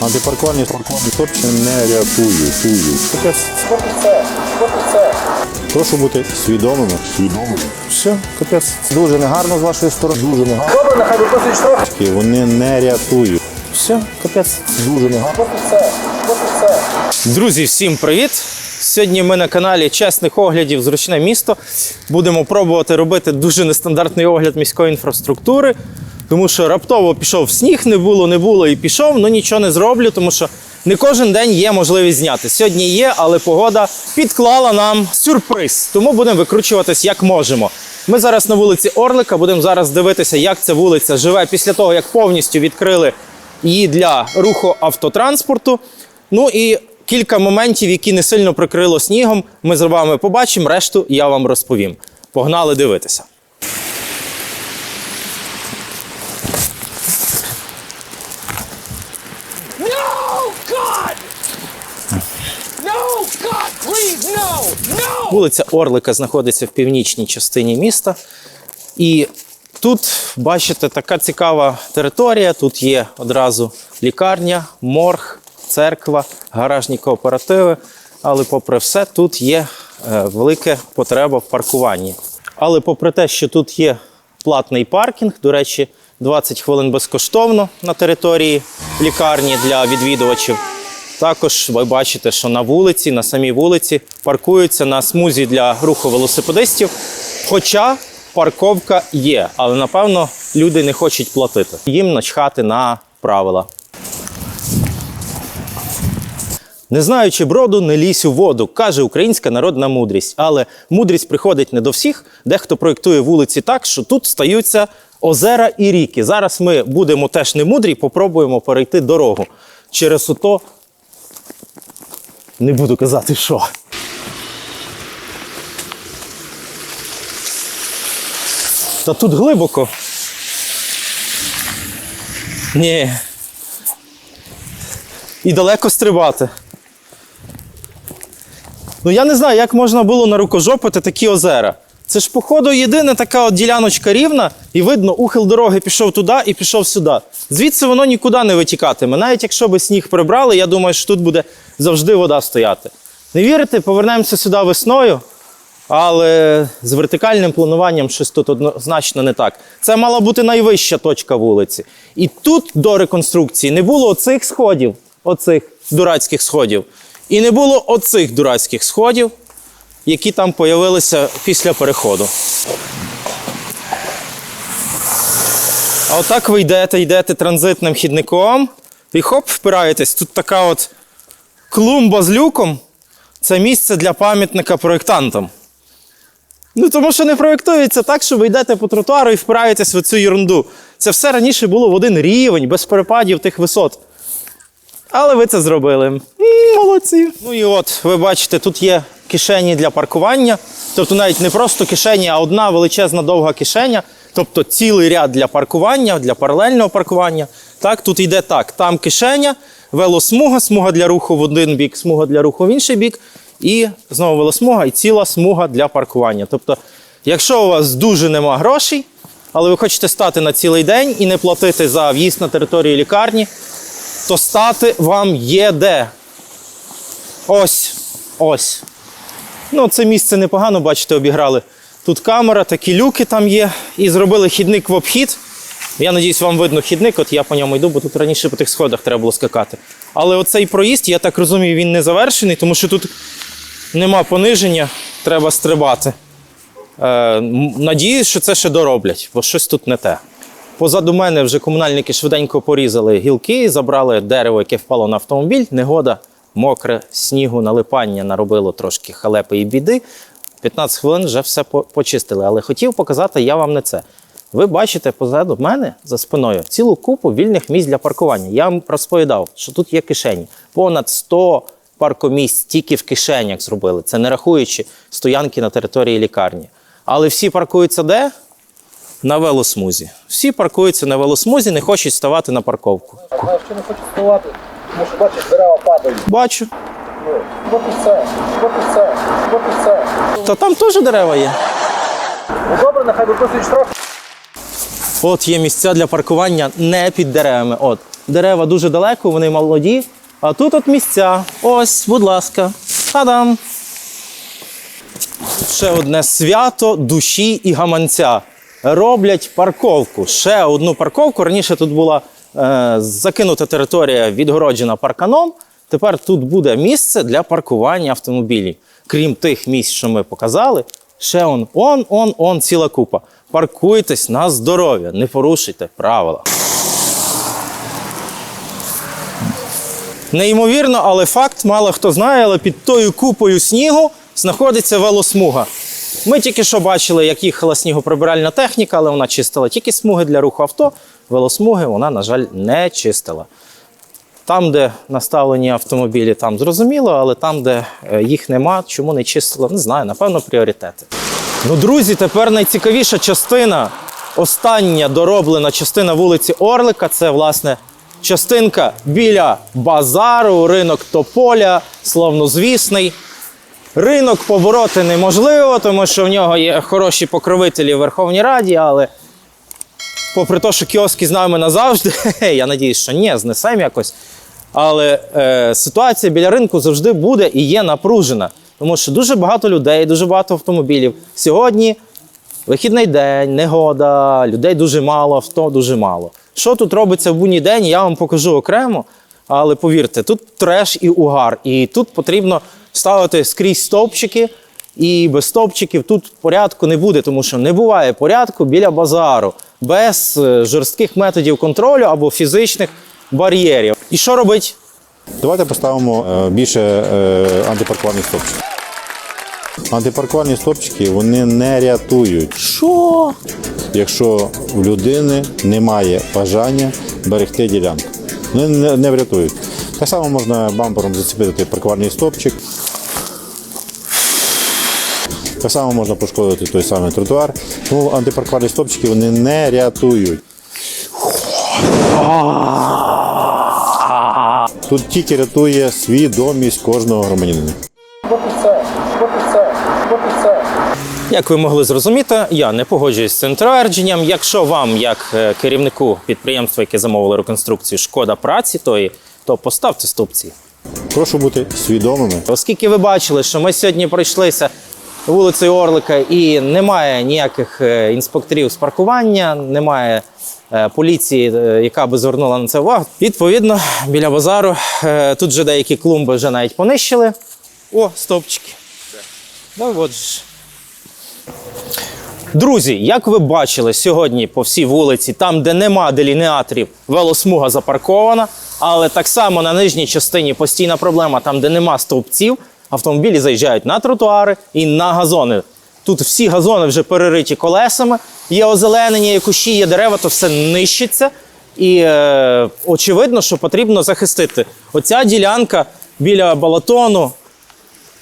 Антипаркувальні паркувальні точки не рятують. Тують. Таке це? це? прошу бути свідомими. Свідомими. Все, капець. Дуже негарно з вашої сторони. Дуже негарно. Добре, нехай виплатить штраф. Вони не рятують. Все, капець. Дуже негарно. це? це? Друзі, всім привіт! Сьогодні ми на каналі Чесних оглядів Зручне місто. Будемо пробувати робити дуже нестандартний огляд міської інфраструктури, тому що раптово пішов сніг, не було, не було і пішов. Ну нічого не зроблю, тому що не кожен день є можливість зняти. Сьогодні є, але погода підклала нам сюрприз. Тому будемо викручуватись як можемо. Ми зараз на вулиці Орлика, будемо зараз дивитися, як ця вулиця живе після того, як повністю відкрили її для руху автотранспорту. Ну і кілька моментів, які не сильно прикрило снігом, ми з вами побачимо. Решту я вам розповім. Погнали дивитися. No, God! No, God, Вулиця Орлика знаходиться в північній частині міста. І тут, бачите, така цікава територія. Тут є одразу лікарня, морг, церква, гаражні кооперативи. Але, попри все, тут є е, велика потреба в паркуванні. Але попри те, що тут є платний паркінг, до речі, 20 хвилин безкоштовно на території лікарні для відвідувачів. Також ви бачите, що на вулиці, на самій вулиці паркуються на смузі для руху велосипедистів. Хоча парковка є, але напевно люди не хочуть платити. Їм начхати на правила. Не знаючи броду, не лізь у воду, каже українська народна мудрість. Але мудрість приходить не до всіх. Дехто проєктує вулиці так, що тут стаються озера і ріки. Зараз ми будемо теж не мудрі, попробуємо перейти дорогу. Через ото не буду казати, що. Та тут глибоко. Ні. І далеко стрибати. Ну я не знаю, як можна було нарукожопити такі озера. Це ж, походу, єдина така от діляночка рівна, і видно, ухил дороги пішов туди і пішов сюди. Звідси воно нікуди не витікатиме. Навіть якщо би сніг прибрали, я думаю, що тут буде завжди вода стояти. Не вірите, повернемося сюди весною, але з вертикальним плануванням щось тут однозначно не так. Це мала бути найвища точка вулиці. І тут до реконструкції не було оцих сходів, оцих дурацьких сходів. І не було оцих дурацьких сходів, які там появилися після переходу. А отак ви йдете, йдете транзитним хідником і хоп, впираєтесь. Тут така от клумба з люком. Це місце для пам'ятника проєктантам. Ну, тому що не проєктується так, що ви йдете по тротуару і впираєтесь в цю ерунду. Це все раніше було в один рівень, без перепадів тих висот. Але ви це зробили. Молодці. Ну і от, ви бачите, тут є кишені для паркування. Тобто навіть не просто кишені, а одна величезна довга кишеня. Тобто цілий ряд для паркування, для паралельного паркування. Так, тут йде так: там кишеня, велосмуга, смуга для руху в один бік, смуга для руху в інший бік. І знову велосмуга і ціла смуга для паркування. Тобто, якщо у вас дуже нема грошей, але ви хочете стати на цілий день і не платити за в'їзд на територію лікарні, то стати вам є де. Ось, ось. Ну, це місце непогано, бачите, обіграли. Тут камера, такі люки там є. І зробили хідник в обхід. Я надіюсь, вам видно хідник, от я по ньому йду, бо тут раніше по тих сходах треба було скакати. Але оцей проїзд, я так розумію, він не завершений, тому що тут нема пониження, треба стрибати. Е, надіюсь, що це ще дороблять, бо щось тут не те. Позаду мене вже комунальники швиденько порізали гілки, забрали дерево, яке впало на автомобіль. Негода, мокре, снігу, налипання наробило трошки халепи і біди. 15 хвилин вже все почистили. Але хотів показати я вам не це. Ви бачите позаду мене за спиною цілу купу вільних місць для паркування. Я вам розповідав, що тут є кишені. Понад 100 паркомісць тільки в кишенях зробили. Це не рахуючи стоянки на території лікарні. Але всі паркуються де? На велосмузі. Всі паркуються на велосмузі, не хочуть ставати на парковку. Знаєш, що не хочу вставати, тому що бачиш, дерева падають. Бачу. От і все, от і все, от і все. Та там теж дерева є. Ну добре, нехай виплатить штраф. От є місця для паркування не під деревами. От. дерева дуже далеко, вони молоді. А тут от місця. Ось, будь ласка. Та-дам! Ще одне свято душі і гаманця. Роблять парковку. Ще одну парковку. Раніше тут була е, закинута територія, відгороджена парканом. Тепер тут буде місце для паркування автомобілів. Крім тих місць, що ми показали, ще он, он, он, он ціла купа. Паркуйтесь на здоров'я, не порушуйте правила. Неймовірно, але факт, мало хто знає, але під тою купою снігу знаходиться велосмуга. Ми тільки що бачили, як їхала снігоприбиральна техніка, але вона чистила тільки смуги для руху авто. Велосмуги вона, на жаль, не чистила. Там, де наставлені автомобілі, там зрозуміло, але там, де е, їх нема, чому не чистила, не знаю, напевно, пріоритети. Ну, друзі, тепер найцікавіша частина, остання дороблена частина вулиці Орлика це, власне, частинка біля базару, ринок Тополя, славнозвісний. Ринок побороти неможливо, тому що в нього є хороші покровителі в Верховній Раді, але попри те, що кіоски з нами назавжди, я надіюсь, що ні, знесемо якось. Але е, ситуація біля ринку завжди буде і є напружена, тому що дуже багато людей, дуже багато автомобілів. Сьогодні вихідний день, негода, людей дуже мало, авто дуже мало. Що тут робиться в будній день, я вам покажу окремо. Але повірте, тут треш і угар, і тут потрібно ставити скрізь стовпчики, і без стовпчиків тут порядку не буде, тому що не буває порядку біля базару без е, жорстких методів контролю або фізичних бар'єрів. І що робить? Давайте поставимо е, більше е, антипаркувальних стопчиків. Антипаркувальні стопчики вони не рятують, Що? якщо в людини немає бажання берегти ділянку. Вони не, не врятують. Так само можна бампером зацепити паркувальний стопчик. Так само можна пошкодити той самий тротуар. Тому антипаркувальні стопчики вони не рятують. Тут тільки рятує свідомість кожного громадянина. Як ви могли зрозуміти, я не погоджуюсь з цим твердженням. Якщо вам, як е, керівнику підприємства, яке замовило реконструкцію, шкода праці, тої, то поставте стовпці. Прошу бути свідомими. Оскільки ви бачили, що ми сьогодні пройшлися вулицею Орлика і немає ніяких е, інспекторів з паркування, немає е, поліції, е, яка би звернула на це увагу. Відповідно, біля базару тут вже деякі клумби вже навіть понищили. О, стовпчики. Да, от ж. Друзі, як ви бачили сьогодні по всій вулиці, там, де нема делінеаторів, велосмуга запаркована, але так само на нижній частині постійна проблема, там, де нема стовпців, автомобілі заїжджають на тротуари і на газони. Тут всі газони вже перериті колесами, є озеленення, є кущі, є дерева, то все нищиться. І е, очевидно, що потрібно захистити. Оця ділянка біля балатону,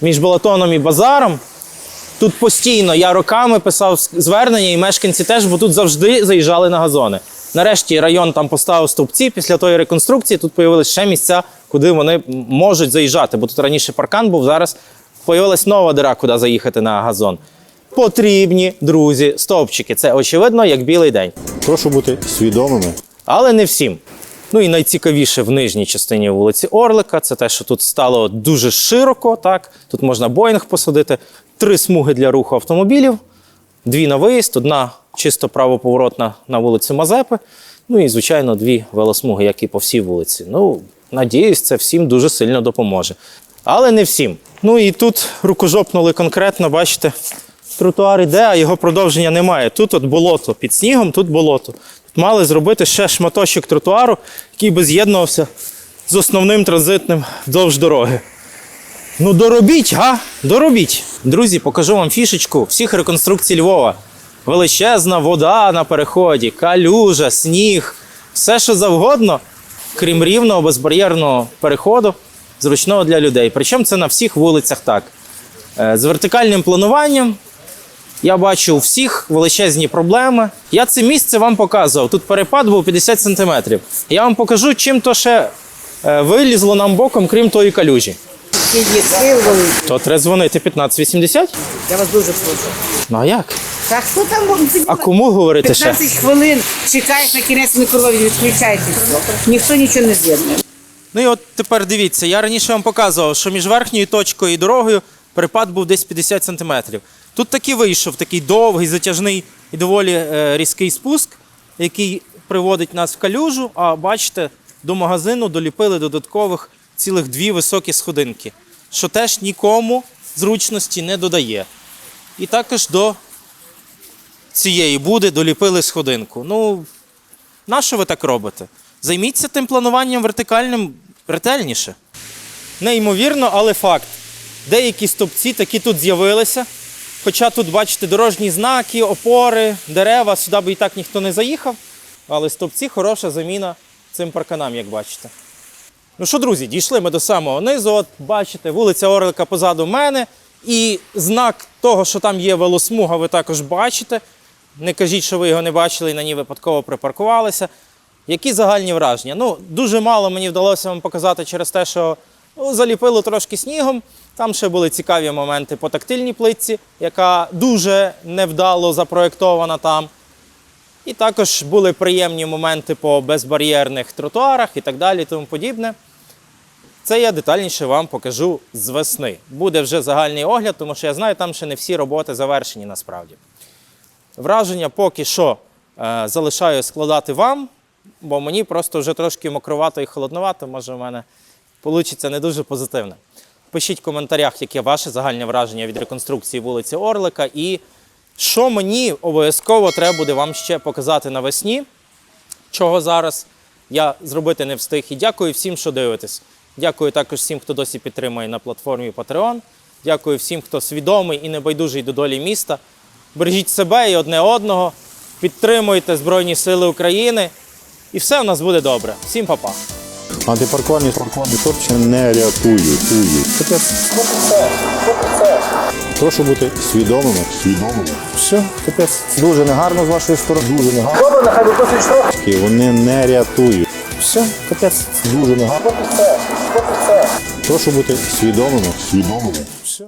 між балатоном і базаром. Тут постійно я роками писав звернення, і мешканці теж, бо тут завжди заїжджали на газони. Нарешті район там поставив стовпці. Після тої реконструкції тут з'явилися ще місця, куди вони можуть заїжджати. Бо тут раніше паркан був, зараз з'явилась нова дира, куди заїхати на газон. Потрібні, друзі, стовпчики. Це очевидно, як білий день. Прошу бути свідомими. Але не всім. Ну і найцікавіше в нижній частині вулиці Орлика це те, що тут стало дуже широко. Так? Тут можна Боїнг посадити, три смуги для руху автомобілів, дві на виїзд, одна чисто правоповоротна на вулицю Мазепи. Ну і, звичайно, дві велосмуги, як і по всій вулиці. Ну, надіюсь, це всім дуже сильно допоможе. Але не всім. Ну і тут рукожопнули конкретно, бачите, тротуар іде, а його продовження немає. Тут от болото під снігом, тут болото. Тут мали зробити ще шматочок тротуару, який би з'єднувався з основним транзитним вздовж дороги. Ну доробіть, га? Доробіть. Друзі, покажу вам фішечку всіх реконструкцій Львова. Величезна вода на переході, калюжа, сніг, все що завгодно, крім рівного безбар'єрного переходу, зручного для людей. Причому це на всіх вулицях так. Е, З вертикальним плануванням я бачу у всіх величезні проблеми. Я це місце вам показував. Тут перепад був 50 см. Я вам покажу, чим то ще е, вилізло нам боком, крім тої калюжі. Є сил. То треба дзвонити 1580? Я вас дуже прошу. Ну а як? Та хто там сидіти? А кому говорити ще? 15 хвилин чекаєш на кінець мікролові, відключається. Ніхто нічого не з'єднує. Ну і от тепер дивіться, я раніше вам показував, що між верхньою точкою і дорогою перепад був десь 50 см. Тут таки вийшов такий довгий, затяжний і доволі е, різкий спуск, який приводить нас в калюжу. А бачите, до магазину доліпили додаткових цілих дві високі сходинки, що теж нікому зручності не додає. І також до цієї буди доліпили сходинку. Ну, на що ви так робите? Займіться тим плануванням вертикальним ретельніше. Неймовірно, але факт. Деякі стовпці такі тут з'явилися. Хоча тут, бачите, дорожні знаки, опори, дерева, сюди би і так ніхто не заїхав. Але стовпці хороша заміна цим парканам, як бачите. Ну що, друзі, дійшли ми до самого низу. От бачите, вулиця Орлика позаду мене. І знак того, що там є велосмуга, ви також бачите. Не кажіть, що ви його не бачили і на ній випадково припаркувалися. Які загальні враження? Ну, дуже мало мені вдалося вам показати через те, що ну, заліпило трошки снігом. Там ще були цікаві моменти по тактильній плитці, яка дуже невдало запроєктована там. І також були приємні моменти по безбар'єрних тротуарах і так далі, тому подібне. Це я детальніше вам покажу з весни. Буде вже загальний огляд, тому що я знаю, там ще не всі роботи завершені насправді. Враження поки що е, залишаю складати вам, бо мені просто вже трошки мокровато і холодновато, може в мене вийде не дуже позитивно. Пишіть в коментарях, яке ваше загальне враження від реконструкції вулиці Орлика і що мені обов'язково треба буде вам ще показати навесні, чого зараз я зробити не встиг. І дякую всім, що дивитесь. Дякую також всім, хто досі підтримує на платформі Patreon. Дякую всім, хто свідомий і небайдужий до долі міста. Бережіть себе і одне одного, підтримуйте Збройні Сили України, і все у нас буде добре. Всім па-па. Антипаркувальні стопчики не рятують. Прошу бути свідомими. Свідомими. Все, капець. Дуже негарно з вашої сторони. Дуже негарно. Добре, нехай досить трохи. Вони не рятують. Все, капець. Дуже негарно. Прошу бути свідомими. Свідомими. Все.